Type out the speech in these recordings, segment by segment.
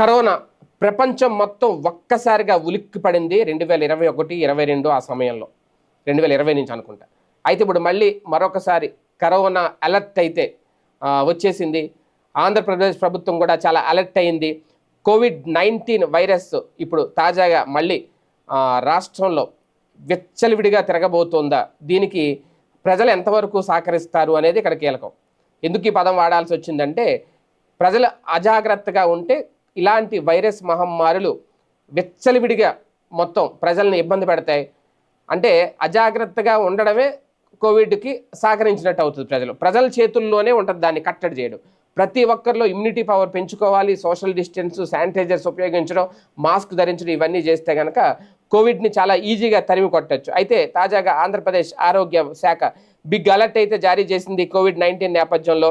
Corona ప్రపంచం మొత్తం ఒక్కసారిగా ఉలిక్కి పడింది రెండు వేల ఇరవై ఒకటి ఇరవై రెండు ఆ సమయంలో. రెండు వేల ఇరవై నుంచి అనుకుంటా. అయితే ఇప్పుడు మళ్ళీ మరొకసారి కరోనా అలర్ట్ అయితే వచ్చేసింది. ఆంధ్రప్రదేశ్ ప్రభుత్వం కూడా చాలా అలర్ట్ అయింది. కోవిడ్ నైన్టీన్ వైరస్ ఇప్పుడు తాజాగా మళ్ళీ రాష్ట్రంలో విచ్చలవిడిగా తిరగబోతోందా? దీనికి ప్రజలు ఎంతవరకు సహకరిస్తారు అనేది ఇక్కడ కీలకం. ఎందుకు ఈ పదం వాడాల్సి వచ్చిందంటే ప్రజలు అజాగ్రత్తగా ఉంటే ఇలాంటి వైరస్ మహమ్మారులు విచ్చలివిడిగా మొత్తం ప్రజల్ని ఇబ్బంది పెడతాయి. అంటే అజాగ్రత్తగా ఉండడమే కోవిడ్కి సహకరించినట్టు అవుతుంది ప్రజలు. ప్రజల చేతుల్లోనే ఉంటుంది దాన్ని కట్టడి చేయడం. ప్రతి ఒక్కరిలో ఇమ్యూనిటీ పవర్ పెంచుకోవాలి సోషల్ డిస్టెన్స్ శానిటైజర్స్ ఉపయోగించడం మాస్క్ ధరించడం ఇవన్నీ చేస్తే కనుక కోవిడ్ని చాలా ఈజీగా తరిమి కొట్టచ్చు. అయితే తాజాగా ఆంధ్రప్రదేశ్ ఆరోగ్య శాఖ బిగ్ అలర్ట్ అయితే జారీ చేసింది కోవిడ్ నైన్టీన్ నేపథ్యంలో.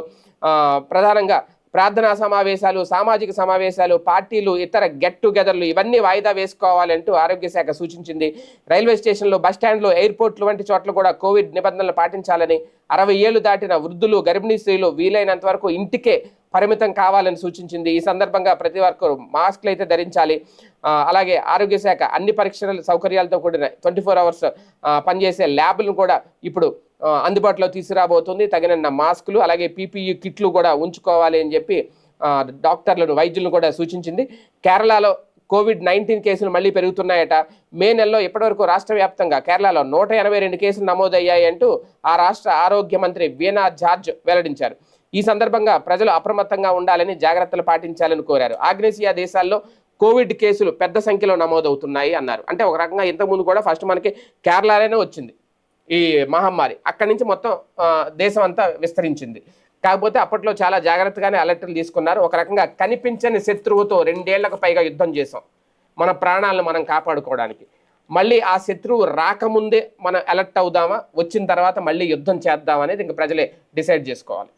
ప్రధానంగా ప్రార్థనా సమావేశాలు సామాజిక సమావేశాలు పార్టీలు ఇతర గెట్ టుగెదర్లు ఇవన్నీ వాయిదా వేసుకోవాలంటూ ఆరోగ్య శాఖ సూచించింది. రైల్వే స్టేషన్లో బస్టాండ్లు ఎయిర్పోర్ట్లు వంటి చోట్ల కూడా కోవిడ్ నిబంధనలు పాటించాలని అరవై ఏళ్ళు దాటిన వృద్ధులు గర్భిణీ స్త్రీలు వీలైనంత వరకు ఇంటికే పరిమితం కావాలని సూచించింది. ఈ సందర్భంగా ప్రతి ఒక్కరు మాస్క్లు అయితే ధరించాలి. అలాగే ఆరోగ్య శాఖ అన్ని పరీక్షల సౌకర్యాలతో కూడిన ట్వంటీ ఫోర్ అవర్స్ పనిచేసే ల్యాబ్లను కూడా ఇప్పుడు అందుబాటులో తీసుకురాబోతుంది. తగిన మాస్కులు అలాగే పీపీఈ కిట్లు కూడా ఉంచుకోవాలి అని చెప్పి డాక్టర్లను వైద్యులను కూడా సూచించింది. కేరళలో కోవిడ్ నైన్టీన్ కేసులు మళ్ళీ పెరుగుతున్నాయట. మే నెలలో ఇప్పటివరకు రాష్ట్ర వ్యాప్తంగా కేరళలో నూట ఎనభై రెండు కేసులు నమోదయ్యాయి అంటూ ఆ రాష్ట్ర ఆరోగ్య మంత్రి వీణా జార్జ్ వెల్లడించారు. ఈ సందర్భంగా ప్రజలు అప్రమత్తంగా ఉండాలని జాగ్రత్తలు పాటించాలని కోరారు. ఆగ్నేసియా దేశాల్లో కోవిడ్ కేసులు పెద్ద సంఖ్యలో నమోదవుతున్నాయి అన్నారు. అంటే ఒక రకంగా ఇంతకుముందు కూడా ఫస్ట్ మనకి కేరళలోనే వచ్చింది. ఈ మహమ్మారి. అక్కడి నుంచి మొత్తం దేశం అంతా విస్తరించింది. కాకపోతే అప్పట్లో చాలా జాగ్రత్తగానే అలర్ట్లు తీసుకున్నారు. ఒక రకంగా కనిపించని శత్రువుతో రెండేళ్ళకు పైగా యుద్ధం చేసాం మన ప్రాణాలను మనం కాపాడుకోవడానికి. మళ్ళీ ఆ శత్రువు రాకముందే మనం అలర్ట్ అవుదామా? వచ్చిన తర్వాత మళ్ళీ యుద్ధం చేద్దాం అనేది ఇంక ప్రజలే డిసైడ్ చేసుకోవాలి.